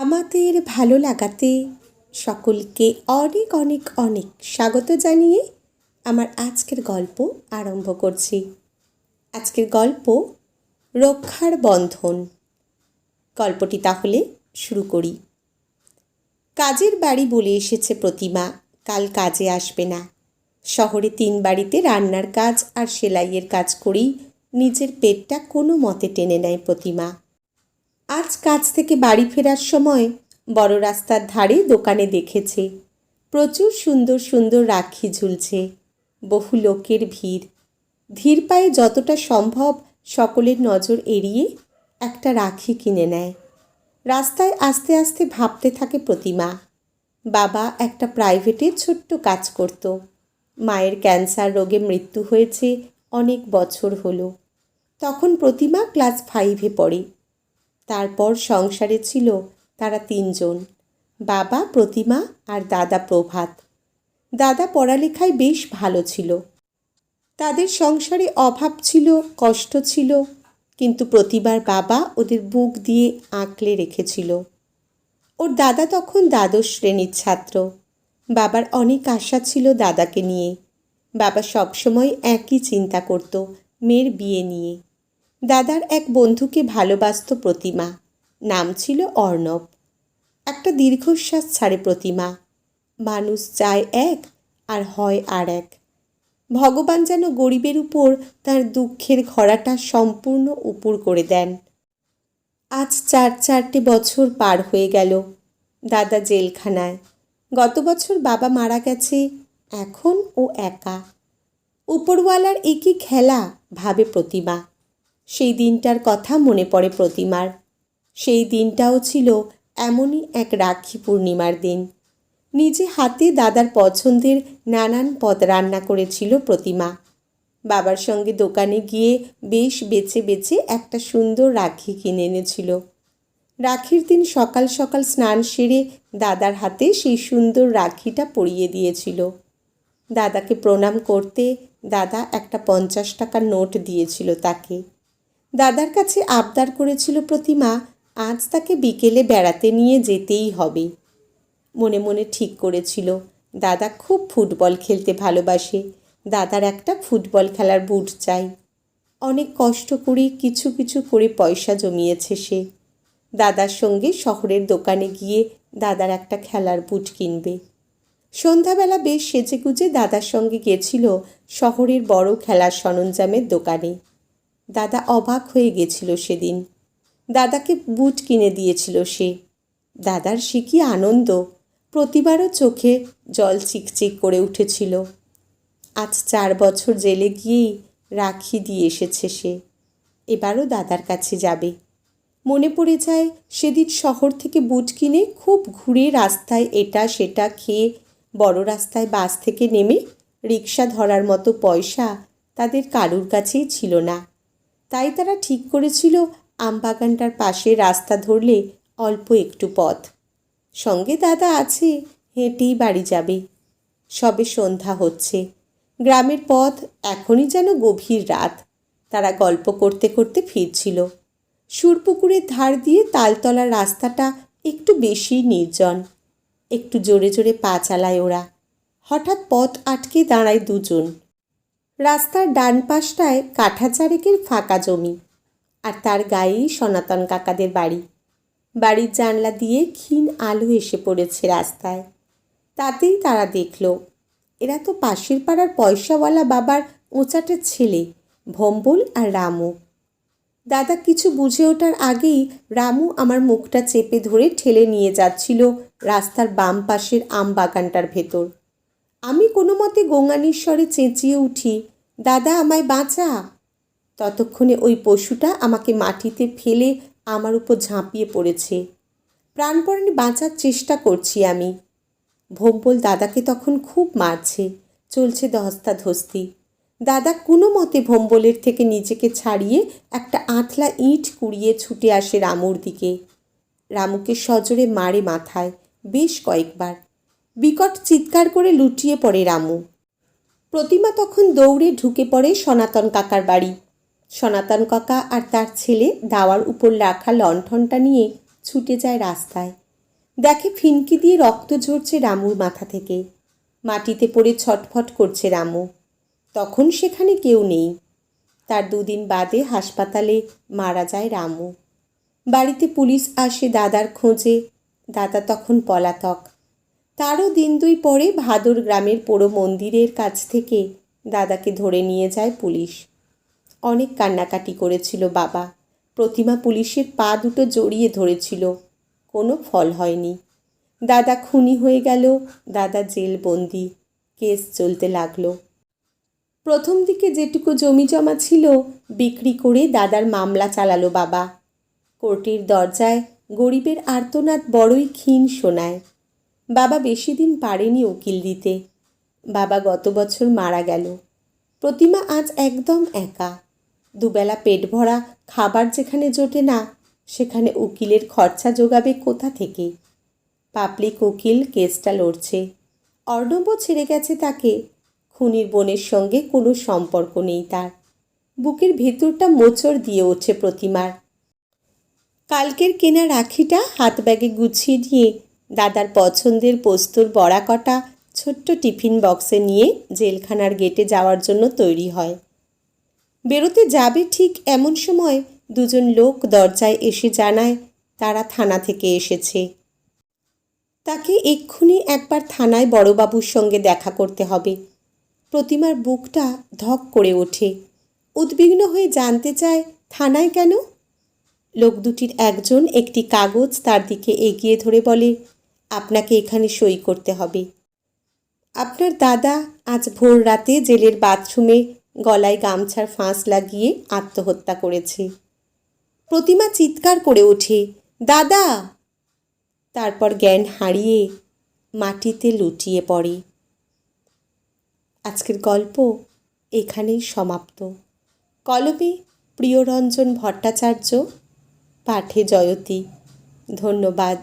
আমাদের ভালো লাগাতে সকলকে অনেক অনেক অনেক স্বাগত জানিয়ে আমার আজকের গল্প আরম্ভ করছি। আজকের গল্প রক্ষার বন্ধন। গল্পটি তাহলে শুরু করি। কাজের বাড়ি বলে এসেছে প্রতিমা, কাল কাজে আসবে না। শহরে তিন বাড়িতে রান্নার কাজ আর সেলাইয়ের কাজ করেই নিজের পেটটা কোনো মতে টেনে নেয় প্রতিমা। আজ কাজ থেকে বাড়ি ফেরার সময় বড় রাস্তার ধারে দোকানে দেখেছে। প্রচুর সুন্দর সুন্দর রাখি ঝুলছে। বহু লোকের ভিড়। ধীর পায়ে যতটা সম্ভব সকলের নজর এড়িয়ে একটা রাখি কিনে নেয়। রাস্তায় আস্তে আস্তে ভাবতে থাকে প্রতিমা। বাবা একটা প্রাইভেটে ছোট্ট কাজ করত। মায়ের ক্যান্সার রোগে মৃত্যু হয়েছে অনেক বছর হলো। তখন প্রতিমা ক্লাস ফাইভে পড়ে। তারপর সংসারে ছিল তারা তিনজন, বাবা প্রতিমা আর দাদা প্রভাত। দাদা পড়ালেখায় বেশ ভালো ছিল। তাদের সংসারে অভাব ছিল, কষ্ট ছিল, কিন্তু প্রতিবার বাবা ওদের বুক দিয়ে আঁকলে রেখেছিল। ওর দাদা তখন দ্বাদশ শ্রেণির ছাত্র। বাবার অনেক আশা ছিল দাদাকে নিয়ে। বাবা সবসময় একই চিন্তা করত, মেয়ের বিয়ে নিয়ে। দাদার এক বন্ধুকে ভালোবাসত প্রতিমা। নাম ছিল অর্ণব। একটা দীর্ঘশ্বাস ছাড়ে প্রতিমা। মানুষ চায় এক আর হয় আর এক। ভগবান যেন গরিবের উপর তার দুঃখের ঘরাটা সম্পূর্ণ উপর করে দেন। আজ চার চারটে বছর পার হয়ে গেল দাদা জেলখানায়। গত বছর বাবা মারা গেছে, এখন ও একা। উপরওয়ালার একই খেলা, ভাবে প্রতিমা। সেই দিনটার কথা মনে পড়ে প্রতিমার। সেই দিনটাও ছিল এমনই এক রাখি পূর্ণিমার দিন। নিজে হাতে দাদার পছন্দের নানান পদ রান্না করেছিল প্রতিমা। বাবার সঙ্গে দোকানে গিয়ে বেশ বেছে বেছে একটা সুন্দর রাখি কিনে এনেছিল। রাখির দিন সকাল সকাল স্নান সেরে দাদার হাতে সেই সুন্দর রাখিটা পরিয়ে দিয়েছিল। দাদাকে প্রণাম করতে দাদা একটা পঞ্চাশ টাকার নোট দিয়েছিল তাকে। দাদার কাছে আবদার করেছিল প্রতিমা, আজ তাকে বিকেলে বেড়াতে নিয়ে যেতেই হবে। মনে মনে ঠিক করেছিল, দাদা খুব ফুটবল খেলতে ভালোবাসে, দাদার একটা ফুটবল খেলার বুট চাই। অনেক কষ্ট করে কিছু কিছু করে পয়সা জমিয়েছে সে। দাদার সঙ্গে শহরের দোকানে গিয়ে দাদার একটা খেলার বুট কিনবে। সন্ধ্যাবেলা বেশ সেজেগুজে দাদার সঙ্গে গেছিল শহরের বড় খেলার সরঞ্জামের দোকানে। দাদা অবাক হয়ে গেছিল সেদিন। দাদাকে বুট কিনে দিয়েছিল সে। দাদার সে কি আনন্দ! প্রতিবারও চোখে জল চিকচিক করে উঠেছিল। আজ চার বছর জেলে গিয়েই রাখি দিয়ে এসেছে সে। এবারও দাদার কাছে যাবে। মনে পড়ে যায়, সেদিন শহর থেকে বুট কিনে খুব ঘুরে রাস্তায় এটা সেটা খেয়ে বড় রাস্তায় বাস থেকে নেমে রিক্সা ধরার মতো পয়সা তাদের কারুর কাছেই ছিল না। তাই তারা ঠিক করেছিল আমবাগানটার পাশে রাস্তা ধরলে অল্প একটু পথ। সঙ্গে দাদা আছে, হেঁটেই বাড়ি যাবে। সবে সন্ধ্যা হচ্ছে। গ্রামের পথ এখনই যেন গভীর রাত। তারা গল্প করতে করতে ফিরছিল। সুরপুকুরের ধার দিয়ে তালতলার রাস্তাটা একটু বেশি নির্জন। একটু জোরে জোরে পা চালায় ওরা। হঠাৎ পথ আটকে দাঁড়ায় দুজন। রাস্তার ডান পাশটায় কাঠা চারেকের ফাঁকা জমি আর তার গায়েই সনাতন কাকাদের বাড়ি। বাড়ির জানলা দিয়ে ক্ষীণ আলো এসে পড়েছে রাস্তায়। তাতেই তারা দেখল, এরা তো পাশের পাড়ার পয়সাওয়ালা বাবার ওচাটের ছেলে, ভম্বল আর রামু। দাদা কিছু বুঝে ওঠার আগেই রামু আমার মুখটা চেপে ধরে ঠেলে নিয়ে যাচ্ছিল রাস্তার বাম পাশের আম বাগানটার ভেতর। আমি কোনো মতে গঙ্গানীশ্বরে চেঁচিয়ে উঠি, দাদা, আমায় বাঁচা। ততক্ষণে ওই পশুটা আমাকে মাটিতে ফেলে আমার উপর ঝাঁপিয়ে পড়েছে। প্রাণপণে বাঁচার চেষ্টা করছি আমি। ভোম্বল দাদাকে তখন খুব মারছে, চলছে ধস্তাধস্তি। দাদা কোনো মতে ভোম্বলের থেকে নিজেকে ছাড়িয়ে একটা আঁতলা ইট কুড়িয়ে ছুটে আসে রামুর দিকে। রামুকে সজোরে মারে মাথায়, বেশ কয়েকবার। বিকট চিৎকার করে লুটিয়ে পড়ে রামু। প্রতিমা তখন দৌড়ে ঢুকে পড়ে সনাতন কাকার বাড়ি। সনাতন কাকা আর তার ছেলে দাওয়ার উপর রাখা লণ্ঠনটা নিয়ে ছুটে যায় রাস্তায়। দেখে ফিনকি দিয়ে রক্ত ঝরছে রামুর মাথা থেকে। মাটিতে পড়ে ছটফট করছে রামু। তখন সেখানে কেউ নেই। তার দুদিন বাদে হাসপাতালে মারা যায় রামু। বাড়িতে পুলিশ আসে দাদার খোঁজে। দাদা তখন পলাতক। তারও দিন দুই পরে ভাদুর গ্রামের পোড়ো মন্দিরের কাছ থেকে দাদাকে ধরে নিয়ে যায় পুলিশ। অনেক কান্নাকাটি করেছিল বাবা। প্রতিমা পুলিশের পা দুটো জড়িয়ে ধরেছিল। কোনো ফল হয়নি। দাদা খুনি হয়ে গেল, দাদা জেলবন্দি। কেস চলতে লাগল। প্রথম দিকে যেটুকু জমি জমা ছিল, বিক্রি করে দাদার মামলা চালালো বাবা। কোর্টের দরজায় গরিবের আর্তনাদ বড়ই ক্ষীণ শোনায়। বাবা বেশি দিন পারেনি উকিল দিতে। বাবা গত বছর মারা গেল। প্রতিমা আজ একদম একা। দুবেলা পেট ভরা, খাবার যেখানে জোটে না, সেখানে উকিলের খরচা যোগাবে কোথা থেকে? পাবলিক উকিল কেসটা লড়ছে। অর্ণব ছেড়ে গেছে তাকে। খুনির বোনের সঙ্গে কোনো সম্পর্ক নেই তার। বুকের ভেতরটা মোচড় দিয়ে ওঠে প্রতিমার। কালকের কেনা রাখিটা হাত ব্যাগে গুছিয়ে নিয়ে দাদার পছন্দের পোস্তর বড়া কটা ছোট্ট টিফিন বক্সে নিয়ে জেলখানার গেটে যাওয়ার জন্য তৈরি হয়। বেরোতে যাবে ঠিক এমন সময় দুজন লোক দরজায় এসে জানায়, তারা থানা থেকে এসেছে। তাকে এক্ষুনি একবার থানায় বড়বাবুর সঙ্গে দেখা করতে হবে। প্রতিমার বুকটা ধক করে ওঠে। উদ্বিগ্ন হয়ে জানতে চায়, থানায় কেন? লোক দুটির একজন একটি কাগজ তার দিকে এগিয়ে ধরে বলে আপনাকে এখানে সই করতে হবে। আপনার দাদা আজ ভোর রাতে জেলের বাথরুমে গলায় গামছার ফাঁস লাগিয়ে আত্মহত্যা করেছে। প্রতিমা চিৎকার করে ওঠে, দাদা! তারপর জ্ঞান হারিয়ে মাটিতে লুটিয়ে পড়ে। আজকের গল্প এখানেই সমাপ্ত। কলমে প্রিয়রঞ্জন ভট্টাচার্য, পাঠে জয়তী। ধন্যবাদ।